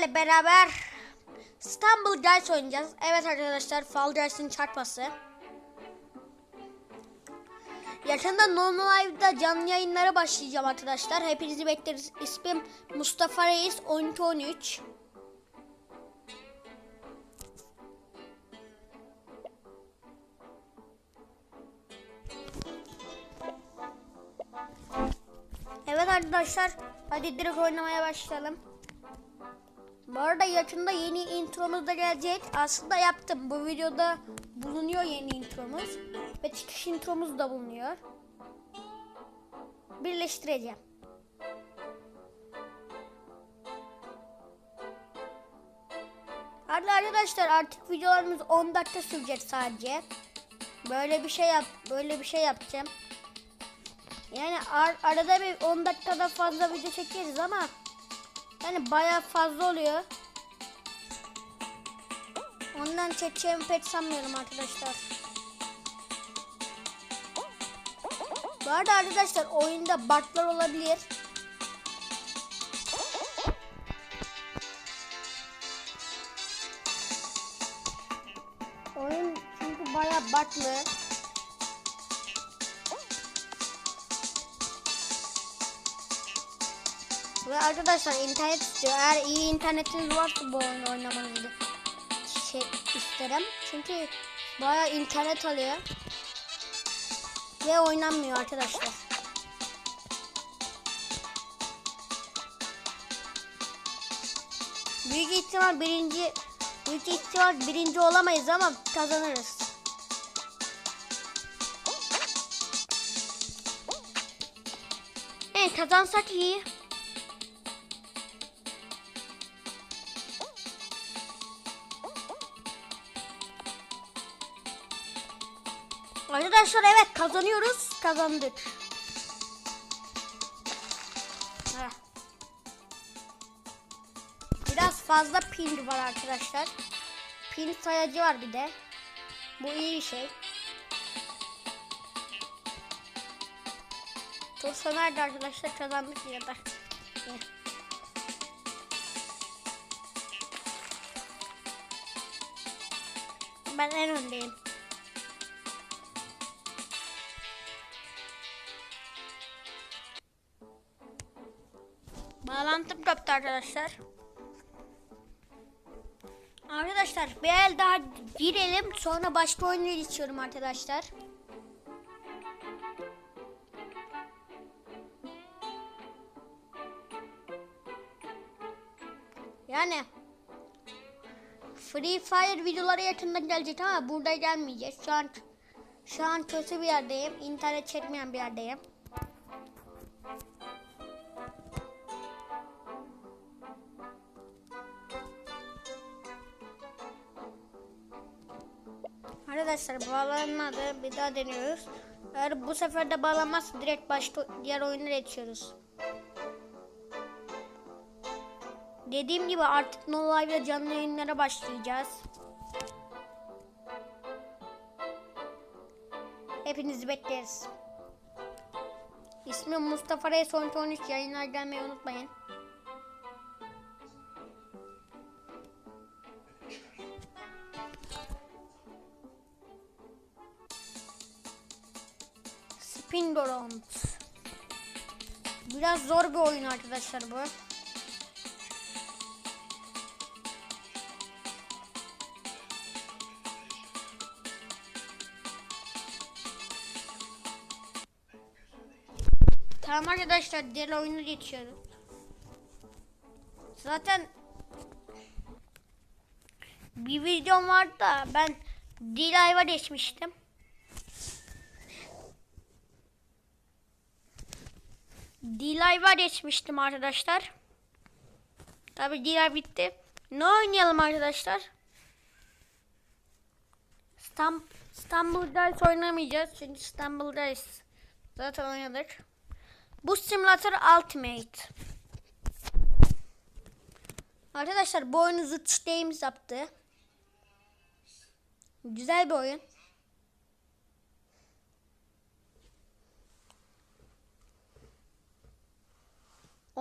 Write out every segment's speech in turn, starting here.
sizlerle beraber İstanbul Guys oynayacağız. Evet arkadaşlar Fall Guys'ın çarpması. Yakında Normal Live'da canlı yayınlara başlayacağım arkadaşlar. Hepinizi bekleriz. İsmim Mustafa Reis 1213. Evet arkadaşlar hadi direkt oynamaya başlayalım. Bu arada yakında yeni intromuz da gelecek. Aslında yaptım. Bu videoda bulunuyor yeni intromuz. Ve çıkış intromuz da bulunuyor. Birleştireceğim. Hadi arkadaşlar artık videolarımız 10 dakika sürecek sadece. Böyle bir şey yap, böyle bir şey yapacağım. Yani ar- arada bir 10 dakikada fazla video çekeriz ama yani bayağı fazla oluyor. Ondan çekeceğimi pek sanmıyorum arkadaşlar. Bu arada arkadaşlar oyunda bug'lar olabilir. Oyun çünkü bayağı bug'lı. Ve arkadaşlar internet istiyor. Eğer iyi internetiniz varsa bu oyunu oynamanızı şey isterim. Çünkü bayağı internet alıyor. Ve oynanmıyor arkadaşlar. Büyük ihtimal birinci büyük ihtimal birinci olamayız ama kazanırız. Evet kazansak iyi. Arkadaşlar evet kazanıyoruz. Kazandık. Biraz fazla ping var arkadaşlar. Ping sayacı var bir de. Bu iyi bir şey. Sona erdi arkadaşlar kazandık ya da. Ben en öndeyim. Bağlantım koptu arkadaşlar. Arkadaşlar bir el daha girelim sonra başka oyunlara geçiyorum arkadaşlar. Yani Free Fire videoları yakında gelecek ama burada gelmeyecek. Şu an şu an kötü bir yerdeyim. İnternet çekmeyen bir yerdeyim. Arkadaşlar bağlanmadı. Bir daha deniyoruz. Eğer bu sefer de bağlanmazsa direkt başka diğer oyunlara geçiyoruz. Dediğim gibi artık No Live'da canlı yayınlara başlayacağız. Hepinizi bekleriz. İsmim Mustafa Reis 13 yayınlar gelmeyi unutmayın. Ground. Biraz zor bir oyun arkadaşlar bu. Tamam arkadaşlar diğer oyunu geçiyoruz. Zaten bir videom vardı da ben D-Live'a geçmiştim. D-Live'a geçmiştim arkadaşlar. Tabi D-Live bitti. Ne oynayalım arkadaşlar? İstanbul, İstanbul oynamayacağız. Çünkü İstanbul Guys zaten oynadık. Bu simülatör Ultimate. Arkadaşlar bu oyunu Zıt Games yaptı. Güzel bir oyun.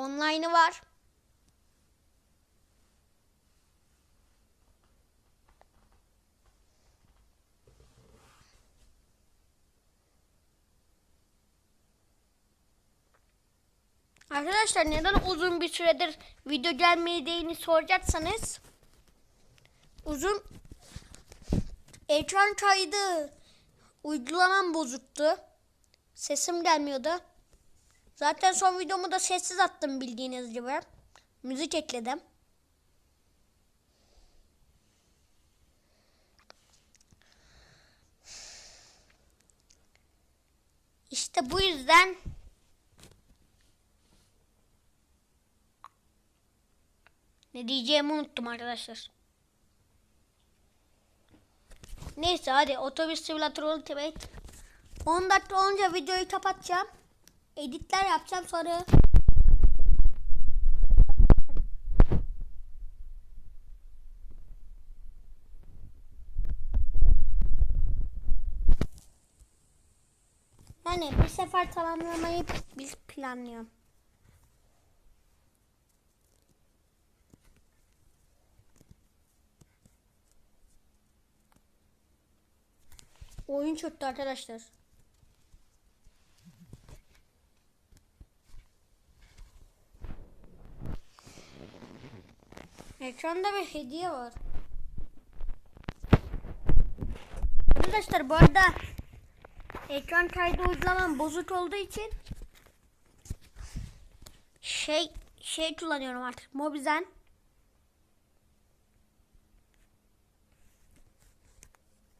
online'ı var. Arkadaşlar neden uzun bir süredir video gelmediğini soracaksanız uzun ekran kaydı uygulamam bozuktu. Sesim gelmiyordu. Zaten son videomu da sessiz attım bildiğiniz gibi. Müzik ekledim. İşte bu yüzden ne diyeceğimi unuttum arkadaşlar. Neyse hadi otobüs simülatör ultimate. 10 dakika olunca videoyu kapatacağım. Editler yapacağım sonra. Yani bir sefer tamamlamayı biz planlıyorum. Oyun çöktü arkadaşlar. Ekranda bir hediye var. Arkadaşlar bu arada ekran kaydı uygulamam bozuk olduğu için şey şey kullanıyorum artık Mobizen.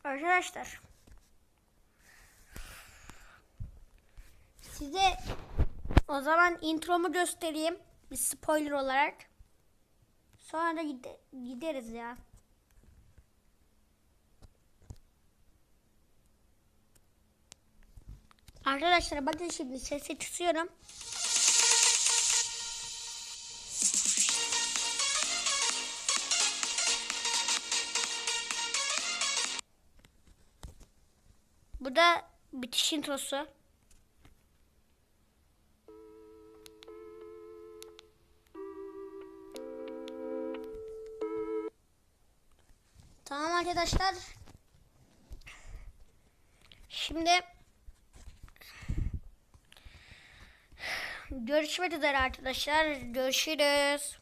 Arkadaşlar size o zaman intromu göstereyim bir spoiler olarak. Sonra da gide- gideriz ya. Arkadaşlar bakın şimdi sesi tutuyorum. Bu da bitiş introsu. Arkadaşlar. Şimdi görüşmek üzere arkadaşlar. Görüşürüz.